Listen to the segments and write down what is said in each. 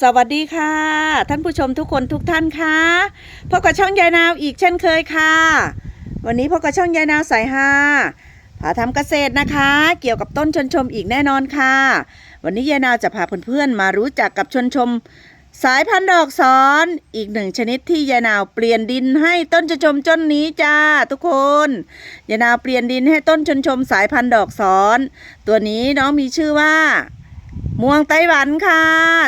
สวัสดีค่ะ ท่านผู้ชมทุกคนทุกท่านค่ะพบกับช่องยายนาวอีกเช่นเคยค่ะ วันนี้พบกับช่องยายนาวสายฮาพาทำเกษตรนะคะ เกี่ยวกับต้นชนชมอีกแน่นอนค่ะ วันนี้ยายนาวจะพาเพื่อนๆมารู้จักกับชนชม สายพันธุ์ดอกซ้อนอีกหนึ่งชนิดที่ยายนาวเปลี่ยนดินให้ต้นชนชมต้นนี้จ้าทุกคนยายนาวเปลี่ยนดินให้ต้นชนชมสายพันธุ์ดอกซ้อนตัวนี้น้องมีชื่อว่า ม่วงไต้หวันค่ะ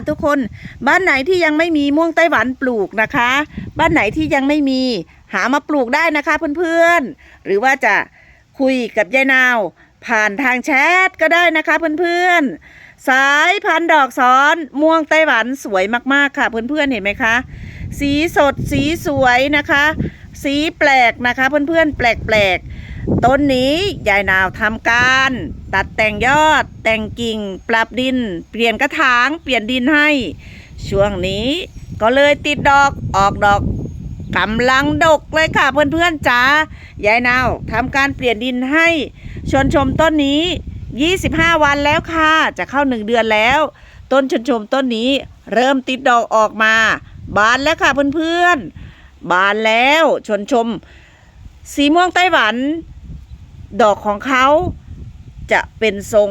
ทุกคนบ้านไหนที่ยังไม่มีม่วงไต้หวันปลูกนะคะ บ้านไหนที่ยังไม่มีหามาปลูกได้นะคะเพื่อนๆ หรือว่าจะคุยกับยายนาว ผ่านทางแชทก็ได้นะคะเพื่อนๆ สายพันธุ์ดอกซ้อนม่วงไต้หวันสวยมากๆค่ะ เพื่อนๆเห็นไหมคะ สีสดสีสวยนะคะ สีแปลกนะคะ เพื่อนๆแปลกๆ ต้นนี้ยายนาวทำการ ตัดแต่งยอด แต่งกิ่ง ปรับดิน เปลี่ยนกระถาง เปลี่ยนดินให้ ช่วงนี้ก็เลยติดดอกออกดอกกำลังดกเลยค่ะเพื่อนๆจ๋ายายนาวทำการเปลี่ยนดินให้ชวนชมต้นนี้ 25 วันแล้วค่ะ จะเข้า1เดือนแล้ว ต้นชวนชมต้นนี้เริ่มติดดอกออกมา บานแล้วค่ะเพื่อนๆบานแล้วชวนชม สีม่วงไต้หวัน ดอกของเขาจะเป็นทรง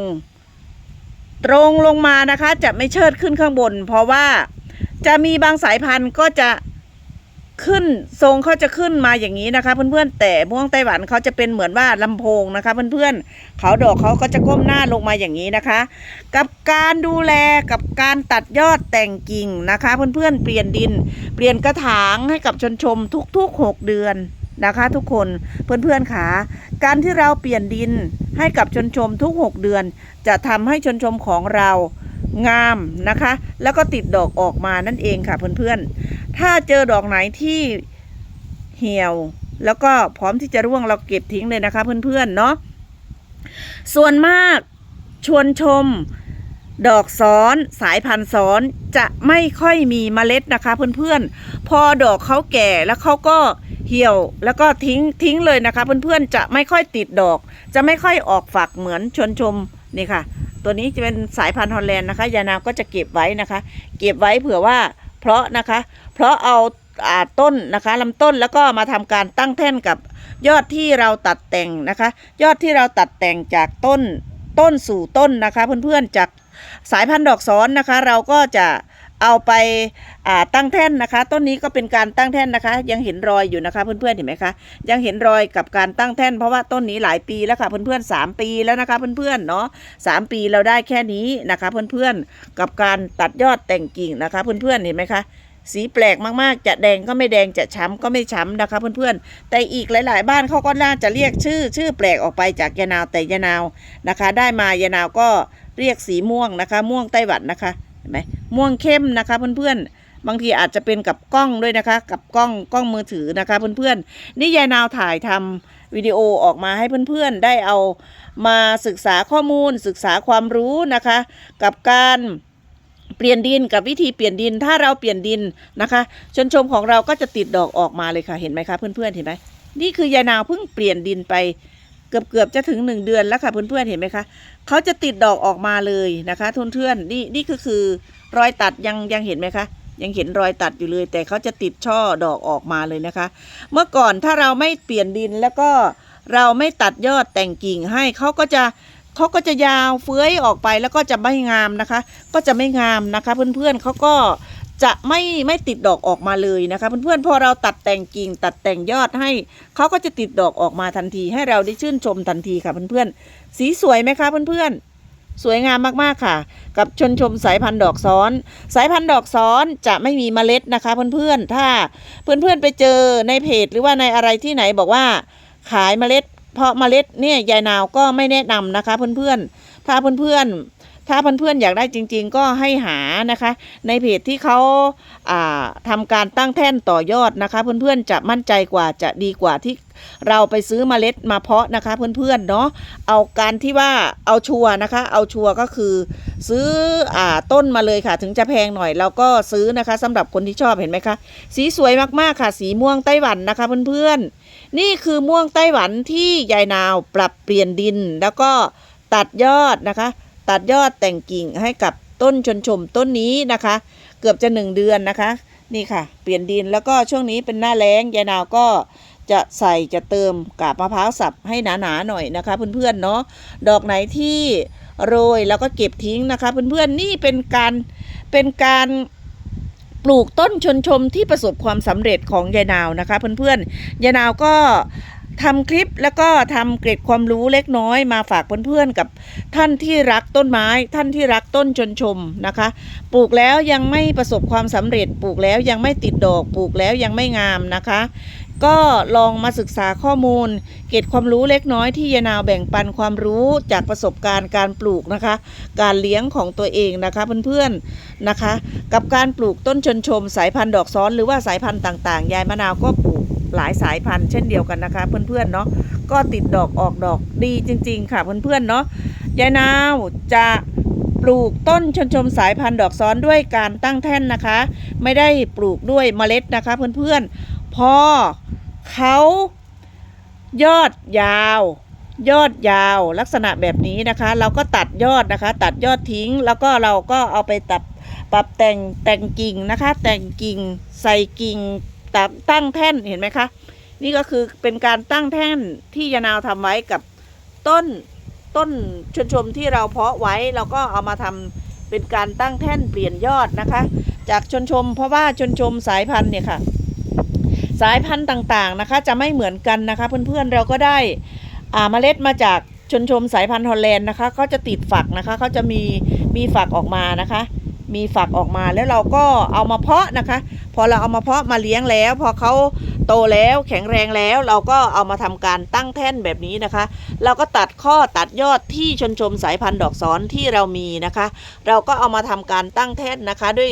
ตรงลงมานะคะ จะไม่เชิดขึ้นข้างบน เพราะว่าจะมีบางสายพันธุ์ก็จะขึ้นทรงเขาจะขึ้นมาอย่างนี้นะคะ เพื่อนๆแต่ม่วงไต้หวันเขาจะเป็นเหมือนว่าลำโพงนะคะ เพื่อนๆเขาดอกเขาก็จะก้มหน้าลงมาอย่างนี้นะคะ กับการดูแลกับการตัดยอดแต่งกิ่งนะคะ เพื่อนๆเปลี่ยนดิน เปลี่ยนกระถางให้กับชนชมทุกๆ 6 เดือน นะคะทุกคนเพื่อนๆขาการที่เราเปลี่ยนดินให้กับชนชมทุก 6 เดือน จะทำให้ชนชมของเรางามนะคะ แล้วก็ติดดอกออกมานั่นเองค่ะเพื่อนๆ ถ้าเจอดอกไหนที่เหี่ยว แล้วก็พร้อมที่จะร่วงเราเก็บทิ้งเลยนะคะเพื่อนๆเนาะส่วนมากชวนชมดอกซ้อนสายพันธุ์ซ้อนจะไม่ค่อยมีเมล็ดนะคะเพื่อนๆ พอดอกเขาแก่แล้วเขาก็ เหี่ยวแล้วก็ทิ้งทิ้งเลยนะคะ เพื่อนๆจะไม่ค่อยติดดอก จะไม่ค่อยออกฝักเหมือนชนชมนี่ค่ะ ตัวนี้จะเป็นสายพันธุ์ฮอลแลนด์นะคะยานาวก็จะเก็บไว้นะคะ เก็บไว้เผื่อว่าเพราะนะคะ เพราะเอาอ่าต้นนะคะลำต้นแล้วก็มาทำการตั้งแท่นกับยอดที่เราตัดแต่งนะคะ ยอดที่เราตัดแต่งจากต้นต้นสู่ต้นนะคะ เพื่อนๆจากสายพันธุ์ดอกซ้อนนะคะ เราก็จะ เอาไปาตั้งแท่นนะคะ ต้นนี้ก็เป็นการตั้งแท่นนะคะ ยังเห็นรอยอยู่นะคะเพื่อนๆเห็นไหมคะยังเห็นรอยกับการตั้งแท่น เพราะว่าต้นนี้หลายปีแล้วค่ะเพื่อนๆสามปีแล้วนะคะเพื่อนๆเนาะสามปีเราได้แค่นี้นะคะ เพื่อนๆกับการตัดยอดแต่งกิ่งนะคะ เพื่อนๆเห็นไหมคะสีแปลกมากๆ จะแดงก็ไม่แดง จะช้ำก็ไม่ช้ำนะคะเพื่อนๆ แต่อีกหลาย ๆ บ้านเขาก็น่าจะเรียกชื่อ ชื่อแปลกออกไปจากยานาวแต่ยานาวนะคะ ได้มายานาวก็เรียกสีม่วงนะคะ ม่วงไต้หวันนะคะ ห็นไหมม่วงเข้มนะคะเพื่อนๆ บางทีอาจจะเป็นกับกล้องด้วยนะคะ กับกล้องกล้องมือถือนะคะเพื่อนๆ นี่ยายนาวถ่ายทำวิดีโอออกมาให้เพื่อนๆ ได้เอามาศึกษาข้อมูลศึกษาความรู้นะคะ กับการเปลี่ยนดินกับวิธีเปลี่ยนดินถ้าเราเปลี่ยนดินนะคะชนชมของเราก็จะติดดอกออกมาเลยค่ะเห็นไหมคะเพื่อนๆเห็นไหมนี่คือยายนาวเพิ่งเปลี่ยนดินไป กือบเกือบๆจะถึงหนึ่งเดือนแล้วค่ะเพื่อนๆเห็นไหมคะเขาจะติดดอกออกมาเลยนะคะทุนเพื่อนนี่นี่ก็คือรอยตัดยังยังเห็นไหมคะยังเห็นรอยตัดอยู่เลย แต่เขาจะติดช่อดอกออกมาเลยนะคะ เมื่อก่อนถ้าเราไม่เปลี่ยนดินแล้วก็เราไม่ตัดยอดแต่งกิ่งให้เขาก็จะเขาก็จะยาวเฟื้อยออกไปแล้วก็จะไม่งามนะคะ ก็จะไม่งามนะคะ เพื่อนๆเขาก็ จะไม่ไม่ติดดอกออกมาเลยนะคะเพื่อนๆพอเราตัดแต่งกิ่งตัดแต่งยอดให้เขาก็จะติดดอกออกมาทันที ให้เราได้ชื่นชมทันทีค่ะเพื่อนๆสีสวยไหมคะเพื่อนๆสวยงามมากๆค่ะ กับชนชมสายพันธุ์ดอกซ้อน สายพันธุ์ดอกซ้อนจะไม่มีเมล็ดนะคะเพื่อนๆถ้าเพื่อนๆไปเจอในเพจหรือว่าในอะไรที่ไหนบอกว่า ขายเมล็ด เพราะเมล็ดเนี่ยยายนาวก็ไม่แนะนำนะคะเพื่อนๆถ้าเพื่อนๆ ถ้าเพื่อนๆอยากได้จริง ๆ ก็ให้หานะคะ ในเพจที่เขาอ่าทำการตั้งแท่นต่อยอดนะคะ เพื่อนๆจะมั่นใจกว่าจะดีกว่าที่เราไปซื้อเมล็ดมาเพาะนะคะ เพื่อนๆเนาะเอาการที่ว่าเอาชัวนะคะ เอาชัวก็คือ ซื้ออต้นมาเลยค่ะ ถึงจะแพงหน่อยเราก็ซื้อนะคะสำหรับคนที่ชอบเห็นไหมคะ สีสวยมากๆค่ะ สีม่วงไต้หวันนะคะเพื่อนๆ นี่คือม่วงไต้หวันที่ยายนาวปรับเปลี่ยนดินแล้วก็ตัดยอดนะคะ ตัดยอดแต่งกิ่งให้กับต้นชนชมต้นนี้นะคะ เกือบจะหนึ่งเดือนนะคะ นี่ค่ะ เปลี่ยนดินแล้วก็ช่วงนี้เป็นหน้าแล้งยายนาวก็จะใส่จะเติมกาบมะพร้าวสับให้หนาๆหน่อยนะคะ เพื่อนๆเนาะดอกไหนที่โรยแล้วก็เก็บทิ้งนะคะ เพื่อนๆนี่เป็นการเป็นการปลูกต้นชนชมที่ประสบความสำเร็จของยายนาวนะคะ เพื่อนๆยายนาวก็ ทำคลิปแล้วก็ทำเกร็ดความรู้เล็กน้อยมาฝากเพื่อนๆกับท่านที่รักต้นไม้ ท่านที่รักต้นชนชมนะคะ ปลูกแล้วยังไม่ประสบความสำเร็จ ปลูกแล้วยังไม่ติดดอก ปลูกแล้วยังไม่งามนะคะ ก็ลองมาศึกษาข้อมูล เก็บความรู้เล็กน้อยที่ยายนาวแบ่งปันความรู้จากประสบการณ์การปลูกนะคะ การเลี้ยงของตัวเองนะคะเพื่อนๆนะคะ กับการปลูกต้นชนชม สายพันธุ์ดอกซ้อนหรือว่าสายพันธุ์ต่างๆ ยายมะนาวก็ปลูก หลายสายพันธุ์เช่นเดียวกันนะคะ เพื่อนๆเนาะก็ติดดอกออกดอกดีจริง ๆ ค่ะเพื่อนๆเนาะยายนาวจะปลูกต้นชนชมสายพันธุ์ดอกซ้อนด้วยการตั้งแท่นนะคะ ไม่ได้ปลูกด้วยเมล็ดนะคะ เพื่อนๆพอเขายอดยาว ยอดยาวลักษณะแบบนี้นะคะ เราก็ตัดยอดนะคะ ตัดยอดทิ้ง แล้วก็เราก็เอาไปตัดปรับแต่งแต่งกิ่งนะคะ แต่งกิ่งใส่กิ่ง ตัดตั้งแท่นเห็นไหมคะ นี่ก็คือเป็นการตั้งแท่นที่ยานาวทำไว้กับต้นต้นชนชมที่เราเพาะไว้เราก็เอามาทำเป็นการตั้งแท่นเปลี่ยนยอดนะคะ จากชนชม เพราะว่าชนชมสายพันธุ์เนี่ยค่ะ สายพันธุ์ต่างๆนะคะ จะไม่เหมือนกันนะคะ เพื่อนๆเราก็ได้อ่าเมล็ดมาจากชนชมสายพันธุ์ฮอลแลนด์นะคะเขาจะติดฝักนะคะเขาจะมีมีฝักออกมานะคะ มีฝักออกมาแล้วเราก็เอามาเพาะนะคะ พอเราเอามาเพาะมาเลี้ยงแล้ว พอเขาโตแล้วแข็งแรงแล้ว เราก็เอามาทำการตั้งแท่นแบบนี้นะคะ เราก็ตัดข้อตัดยอดที่ชนชมสายพันธุ์ดอกซ้อนที่เรามีนะคะ เราก็เอามาทำการตั้งแท่นนะคะ ด้วย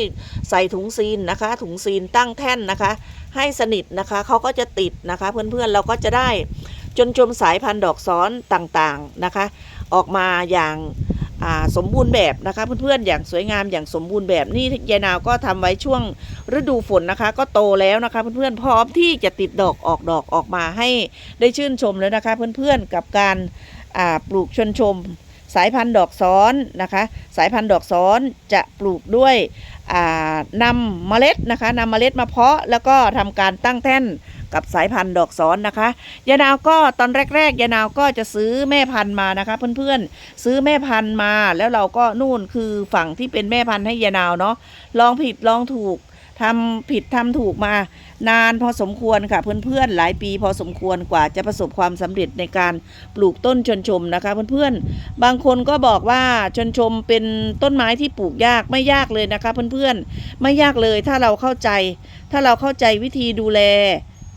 ใส่ถุงซีนนะคะ ถุงซีนตั้งแท่นนะคะ ให้สนิทนะคะเขาก็จะติดนะคะ เพื่อนๆเราก็จะได้จนชมสายพันธุ์ดอกซ้อนต่างๆนะคะ ออกมาอย่าง สมบูรณ์แบบนะคะเพื่อนๆอย่างสวยงามอย่างสมบูรณ์แบบนี่ยายนาวก็ทำไว้ช่วงฤดูฝนนะคะ ก็โตแล้วนะคะเพื่อนๆพร้อมที่จะติดดอกออกดอกออกมาให้ได้ชื่นชมแล้วนะคะ เพื่อนๆกับการปลูกชนชม สายพันธุ์ดอกซ้อนนะคะ สายพันธุ์ดอกซ้อนจะปลูกด้วยนำเมล็ดนะคะนำเมล็ดมาเพาะแล้วก็ทำการตั้งแท่น กับสายพันธุ์ดอกซ้อนนะคะยายนาวก็ตอนแรกๆยายนาวก็จะซื้อแม่พันธุ์มานะคะ เพื่อนๆซื้อแม่พันธุ์มาแล้วเราก็นู่นคือฝั่งที่เป็นแม่พันธุ์ให้ยายนาวเนาะลองผิดลองถูกทำผิดทำถูกมานานพอสมควรค่ะเพื่อนๆหลายปีพอสมควรกว่าจะประสบความสำเร็จในการปลูกต้นชนชมนะคะเพื่อนๆบางคนก็บอกว่าชนชมเป็นต้นไม้ที่ปลูกยากไม่ยากเลยนะคะเพื่อนๆไม่ยากเลยถ้าเราเข้าใจ ถ้าเราเข้าใจวิธีดูแล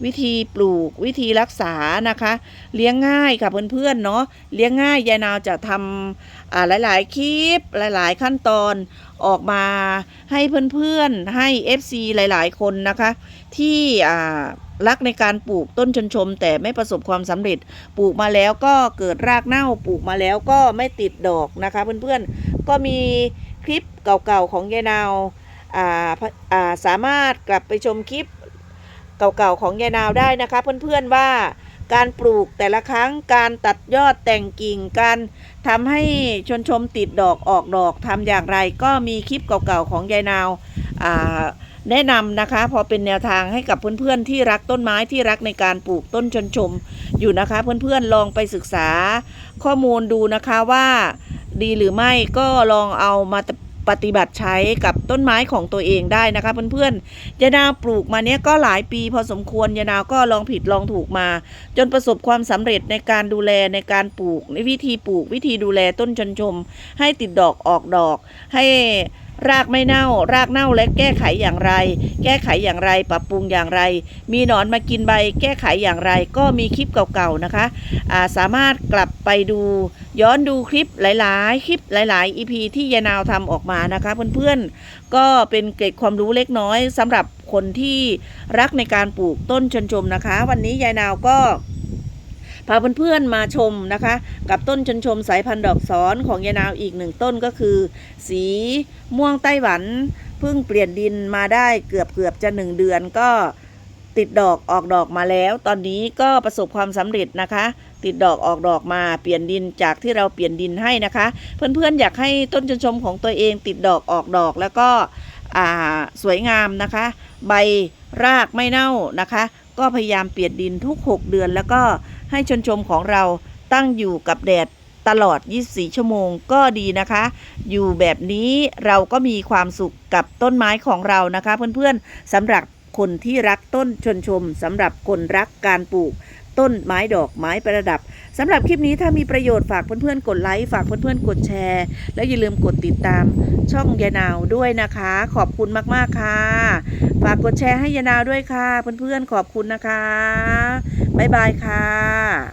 วิธีปลูกวิธีรักษานะคะ เลี้ยงง่ายค่ะเพื่อนๆเนาะเลี้ยงง่ายยายนาวจะทำหลายๆคลิปหลายๆขั้นตอนออกมาให้เพื่อนๆให้ FC หลายๆคนนะคะ ที่รักในการปลูกต้นชนชม แต่ไม่ประสบความสำเร็จ ปลูกมาแล้วก็เกิดรากเน่าปลูกมาแล้วก็ไม่ติดดอกนะคะเพื่อนๆก็มีคลิปเก่าๆของยายนาวสามารถกลับไปชมคลิป เก่าๆของยายนาวได้นะคะเพื่อนๆว่าการปลูกแต่ละครั้งการตัดยอดแต่งกิ่งการทำให้ชนชมติดดอกออกดอกทำอย่างไร ก็มีคลิปเก่าๆของยายนาวาแนะนำนะคะ พอเป็นแนวทางให้กับเพื่อนๆที่รักต้นไม้ที่รักในการปลูกต้นชนชม อยู่นะคะเพื่อนๆลองไปศึกษาข้อมูลดูนะคะว่าดีหรือไม่ก็ลองเอามา ปฏิบัติใช้กับต้นไม้ของตัวเองได้นะคะเพื่อนๆยานาปลูกมาเนี้ยก็หลายปีพอสมควรยานาก็ลองผิดลองถูกมา จนประสบความสำเร็จในการดูแลในการปลูกในวิธีปลูกวิธีดูแลต้นชนชม ให้ติดดอกออกดอกให้ รากไม่เน่า รากเน่าและแก้ไขอย่างไร แก้ไขอย่างไร ปรับปรุงอย่างไร มีหนอนมากินใบ แก้ไขอย่างไร ก็มีคลิปเก่าๆนะคะาสามารถกลับไปดู ย้อนดูคลิปหลายๆ คลิปหลายๆ EP ที่ยายนาวทำออกมานะคะเพื่อนๆ ก็เป็นเกร็ดความรู้เล็กน้อยสำหรับคนที่รักในการปลูกต้นชนชมนะคะ วันนี้ยายนาวก็ พาเพื่อนๆมาชมนะคะ กับต้นชนชมสายพันธุ์ดอกซอนของยายนาวอีกหนึ่งต้นก็คือ สีม่วงไต้หวันเพิ่งเปลี่ยนดินมาได้เกือบเกือบจะหนึ่งเดือนก็ติดดอกออกดอกมาแล้ว ตอนนี้ก็ประสบความสำเร็จนะคะ ติดดอกออกดอกมาเปลี่ยนดินจากที่เราเปลี่ยนดินให้นะคะ เพื่อนๆอยากให้ต้นชนชมของตัวเองติดดอกออกดอกแล้วก็สวยงามนะคะ ใบรากไม่เน่านะคะ ก็พยายามเปลี่ยนดินทุก 6 เดือน แล้วก็ให้ชนชมของเราตั้งอยู่กับแดดตลอด 24 ชั่วโมงก็ดีนะคะ อยู่แบบนี้เราก็มีความสุขกับต้นไม้ของเรานะคะ เพื่อนๆสำหรับคนที่รักต้นชนชมสำหรับคนรักการปลูก ต้นไม้ดอกไม้ประดับสำหรับคลิปนี้ถ้ามีประโยชน์ฝากเพื่อนๆกดไลค์ฝากเพื่อนๆกดแชร์ แล้วอย่าลืมกดติดตามช่องยานาวด้วยนะคะ ขอบคุณมากๆค่ะ ฝากกดแชร์ให้ยานาวด้วยค่ะ เพื่อนๆขอบคุณนะคะบ๊ายบายค่ะ